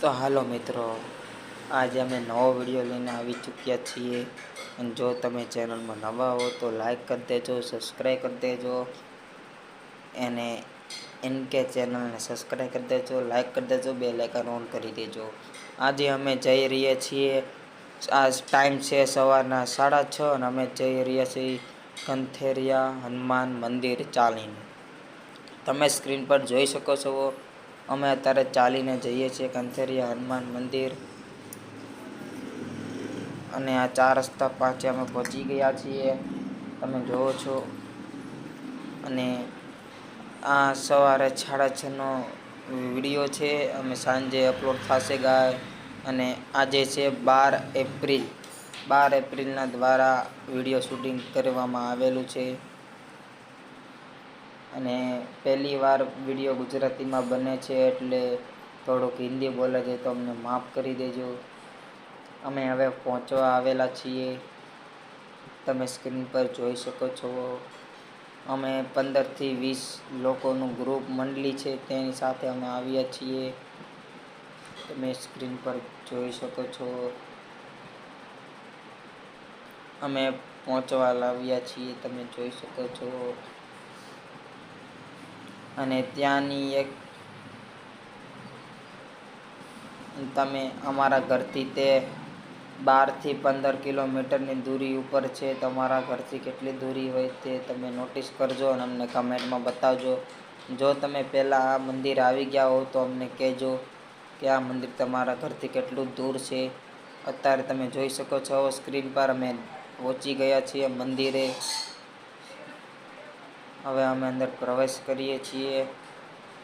તો હાલો મિત્રો, આજે અમે નવો વીડિયો લઈને આવી ચૂક્યા છીએ. અને જો તમે ચેનલમાં નવા હો તો લાઈક કરી દેજો સબસ્ક્રાઈબ કરી દેજો. અને એન કે ચેનલને સબસ્ક્રાઈબ કરી દેજો લાઈક કરી દેજો, બે લાઇકન ઓન કરી દેજો. આજે અમે જઈ રહ્યા છીએ આ ટાઈમ છે સવારના સાડા છ અને અમે જઈ રહ્યા છીએ કંથેરિયા હનુમાન મંદિર ચાલીને. તમે સ્ક્રીન પર જોઈ શકો છો અમે અત્યારે ચાલીને જઈએ છીએ કંથેરિયા હનુમાન મંદિર. અને આ ચાર રસ્તા પાસે અમે પહોંચી ગયા છીએ. તમે જુઓ છો. અને આ સવારે સાડા છનો વીડિયો છે. અમે સાંજે અપલોડ થશે ગાય. અને આજે છે બાર એપ્રિલ. બાર એપ્રિલના દ્વારા વીડિયો શૂટિંગ કરવામાં આવેલું છે. અને પહેલી વાર વીડિયો ગુજરાતીમાં બને છે એટલે થોડુંક હિન્દી બોલે છે તો અમને માફ કરી દેજો. અમે હવે પહોંચવા આવેલા છીએ. તમે સ્ક્રીન પર જોઈ શકો છો. અમે પંદરથી વીસ લોકોનું ગ્રુપ મંડળી છે, તેની સાથે અમે આવ્યા છીએ. તમે સ્ક્રીન પર જોઈ શકો છો. અમે પહોંચવા લાવ્યા છીએ, તમે જોઈ શકો છો. અને ત્યાંની એક તમે અમારા ઘરથી તે બારથી પંદર કિલોમીટરની દૂરી ઉપર છે. તમારા ઘરથી કેટલી દૂરી હોય તે તમે નોટિસ કરજો અને અમને કમેન્ટમાં બતાવજો. જો તમે પહેલાં આ મંદિર આવી ગયા હો તો અમને કહેજો કે આ મંદિર તમારા ઘરથી કેટલું દૂર છે. અત્યારે તમે જોઈ શકો છો, સ્ક્રીન પર અમે પહોંચી ગયા છીએ મંદિરે. હવે અમે અંદર પ્રવેશ કરીએ છીએ.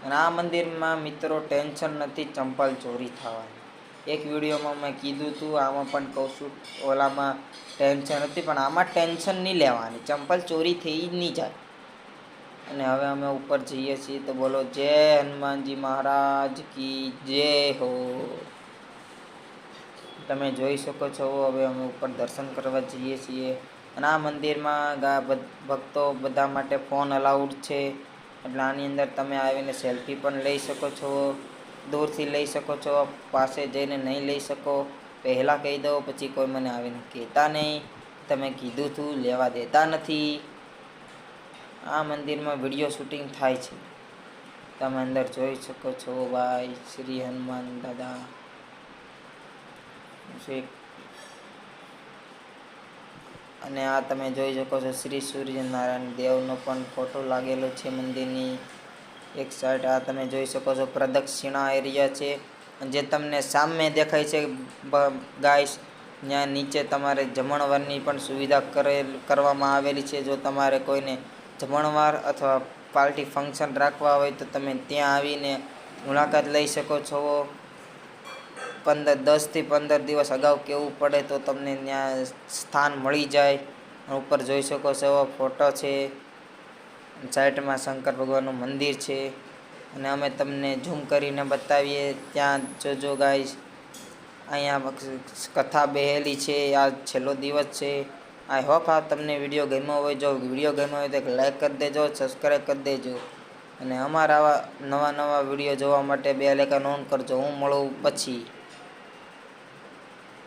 અને આ મંદિરમાં મિત્રો ટેન્શન નથી, ચંપલ ચોરી થવાની. એક વિડીયોમાં મેં કીધું હતું આમાં પણ કહું છું, ઓલામાં ટેન્શન હતી પણ આમાં ટેન્શન નહીં લેવાની. ચંપલ ચોરી થઈ જ નહીં જાય. અને હવે અમે ઉપર જઈએ છીએ તો બોલો, જય હનુમાનજી મહારાજ કી જય હો. તમે જોઈ શકો છો, હવે અમે ઉપર દર્શન કરવા જઈએ છીએ. અને આ મંદિરમાં ભક્તો બધા માટે ફોન અલાઉડ છે. એટલે આની અંદર તમે આવીને સેલ્ફી પણ લઈ શકો છો, દૂરથી લઈ શકો છો, પાસે જઈને નહીં લઈ શકો. પહેલાં કહી દો પછી કોઈ મને આવીને કહેતા નહીં. તમે કીધું હતું લેવા દેતા નથી. આ મંદિરમાં વીડિયો શૂટિંગ થાય છે. તમે અંદર જોઈ શકો છો, ભાઈ, શ્રી હનુમાન દાદા. શ્રી અને આ તમે જોઈ શકો છો શ્રી સૂર્યનારાયણ દેવનો પણ ફોટો લાગેલો છે મંદિરની એક સાઈડ આ તમે જોઈ શકો છો પ્રદક્ષિણા એરિયા છે. જે તમને સામે દેખાય છે ગાઈસ. ત્યાં નીચે તમારે જમણવારની પણ સુવિધા કરેલ, કરવામાં આવેલી છે. જો તમારે કોઈને જમણવાર અથવા પાર્ટી ફંક્શન રાખવા હોય તો તમે ત્યાં આવીને મુલાકાત લઈ શકો છો. પંદર, દસથી પંદર દિવસ અગાઉ કહેવું પડે તો તમને ત્યાં સ્થાન મળી જાય. ઉપર જોઈ શકો છો એવો ફોટો છે. સાઈડમાં શંકર ભગવાનનું મંદિર છે. અને અમે તમને ઝૂમ કરીને બતાવીએ, ત્યાં જોજો ગાઈશ અહીંયા કથા બેહેલી છે, આ છેલ્લો દિવસ છે. આઈ હોપ આ તમને વીડિયો ગમ્યો હોય. જો વીડિયો ગમ્યો હોય તો લાઇક કરી દેજો સબસ્ક્રાઈબ કરી દેજો. અને અમારા આવા નવા નવા વીડિયો જોવા માટે બે લેખા નોંધ કરજો. હું મળું પછી.